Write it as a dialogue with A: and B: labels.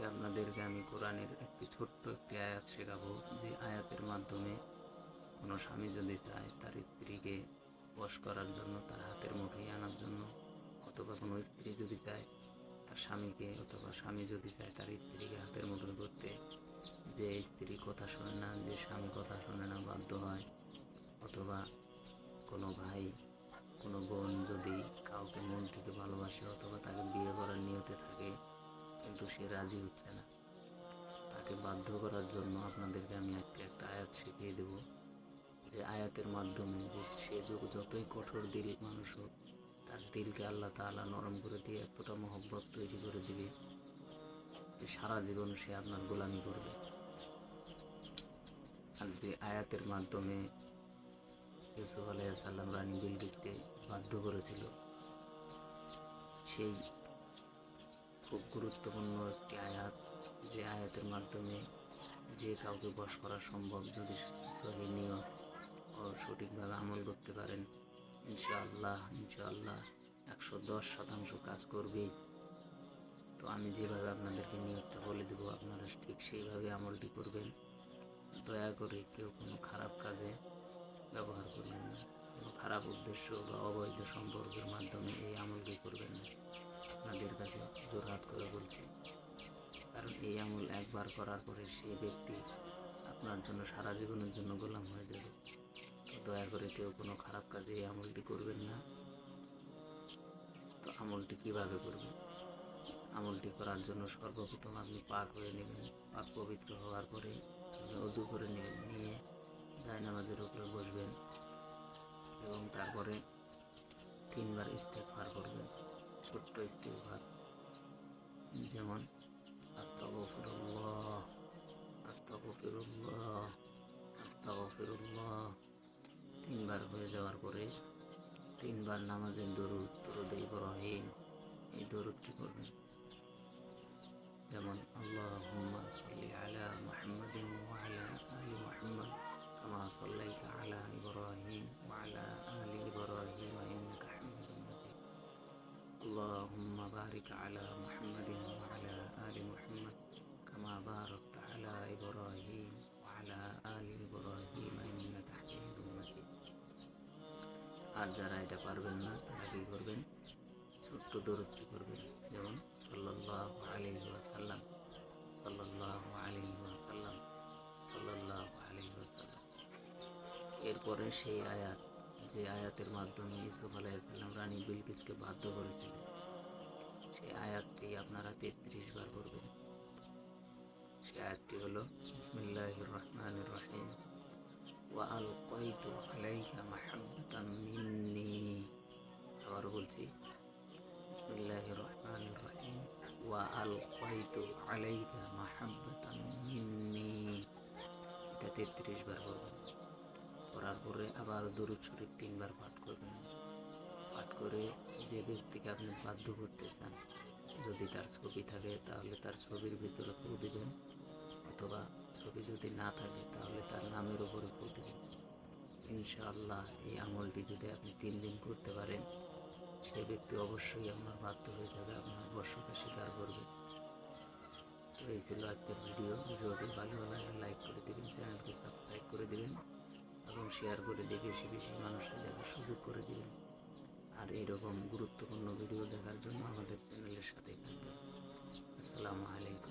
A: আজকে আপনাদেরকে আমি কোরআনের একটি ছোট্ট একটি আয়াত শেখাবো, যে আয়াতের মাধ্যমে কোনো স্বামী যদি চায় তার স্ত্রীকে বশ করার জন্য, তার হাতের মুঠোয় আনার জন্য, অথবা কোনো স্ত্রী যদি চায় তার স্বামীকে, অথবা স্বামী যদি চায় তার স্ত্রীকে হাতের মুঠোয় করতে যে স্ত্রী কথা শোনে না, যে স্বামী কথা শোনে না, বাধ্য হয়, অথবা কোনো ভাই, কোনো বোন যদি কাউকে মন থেকে ভালোবাসে রাজি হচ্ছে না। তাকে বাধ্য করার জন্য আপনাদেরকে আমি আজকে একটা আয়াত শিখিয়ে দেব। যে আয়াতের মাধ্যমে যে সে যত- যতই কঠোর দিল মানুষ হোক, তার দিলকে আল্লাহ তাআলা নরম করে দিয়ে এতটা মহব্বত তৈরি করে দিবে। যে সারা জীবন সে আপনার গোলামি করবে। আর যে আয়াতের মাধ্যমে ইউসুফ আলাইসাল্লাম রানী বিলকিসকে বাধ্য করেছিল, সেই খুব গুরুত্বপূর্ণ একটি আয়াত। যে আয়াতের মাধ্যমে যে কাউকে বস করা সম্ভব যদি সহি নিয়ত ও সঠিকভাবে আমল করতে পারেন, ইনশাআল্লাহ ইনশাআল্লাহ একশো দশ শতাংশ কাজ করবেই। তো আমি যেভাবে আপনাদেরকে নিয়তটা বলে দেবো, আপনারা ঠিক সেইভাবে আমলটি করবেন। দয়া করে কেউ কোনো খারাপ কাজে ব্যবহার করবেন না। কোনো খারাপ উদ্দেশ্য বা অবৈধ সম্পর্কের মাধ্যমে এই আমলটি করবেন না। আপনাদের কাছে জোরহাত করে বলছি। কারণ এই আমল একবার করার পরে সেই ব্যক্তি আপনার জন্য সারা জীবনের জন্য গোলাম হয়ে যাবে। তো দয়া করে কেউ কোনো খারাপ কাজে এই আমলটি করবেন না। তো আমলটি কীভাবে করবেন? আমলটি করার জন্য সর্বপ্রথম আপনি পাক হয়ে নেবেন। পাক পবিত্র হওয়ার পরে আপনি অজু করে নেবেন। নিয়ে জায়নামাজের উপরে বসবেন এবং তারপরে তিনবার ইস্তেকভার করবেন। ছোট্ট ইস্তেফার যেমন? আস্তাগফিরুল্লাহ তিনবার হয়ে যাওয়ার পরে তিনবার নামাজের দরুদ দরুদ ইব্রাহিম। এই দরুদটি করবেন? যেমন আল্লাহ সাল্লি আলা মুহাম্মাদিন আলা আলি মুহাম্মাদ আলা ইব্রাহিম। اللهم بارك على محمد وعلى آل محمد كما باركت على إبراهيم وعلى آل إبراهيم إنك حميد مجيد আর যারা এটা পারবেন না তারা কি করবেন ছোট্ট দূরত্ব করবেন যেমন সাল্লাল্লাহু আলাইহি ওয়াসাল্লাম সাল্লাল্লাহু আলাইহি ওয়াসাল্লাম সাল্লাল্লাহু আলাইহি ওয়াসাল্লাম এরপরে সেই আয়াত যে আয়াতের মাধ্যমে ইউসুফ আলাইসাল্লাম রানী বিলকিসকে বাধ্য করেছিলেন সেই আয়াতটি আপনারা তেত্রিশ বার করবেন সেই আয়াতটি হলো বিসমিল্লাহ রহমান রহিম وألقيت عليك محبة مني আবার বলছি بسم الله الرحمن الرحيم وألقيت عليك محبة مني এটা তেত্রিশ বার করবেন করার পরে আবার দরুদ শরীফ তিনবার পাঠ করবেন পাঠ করে যে ব্যক্তিকে আপনি বাধ্য করতে চান, যদি তার ছবি থাকে, তাহলে তার ছবির ভিতরে ফু দিবেন অথবা ছবি যদি না থাকে, তাহলে তার নামের উপরে ফু দিবেন ইনশাআল্লাহ, এই আমলটি যদি আপনি তিন দিন করতে পারেন, সে ব্যক্তি অবশ্যই আপনার বাধ্য হয়ে যাবে, আপনার বর্ষকে স্বীকার করবে। তো এই ছিল আজকের ভিডিও। ভিডিওটি ভালো লাগলে লাইক করে দেবেন চ্যানেলকে সাবস্ক্রাইব করে দেবেন এবং শেয়ার করে দিয়ে বেশি বেশি মানুষের দেখার সুযোগ করে দেবেন। গুরুত্বপূর্ণ ভিডিও দেখার জন্য আমাদের চ্যানেলের সাথে থাকবেন। আসসালামু আলাইকুম।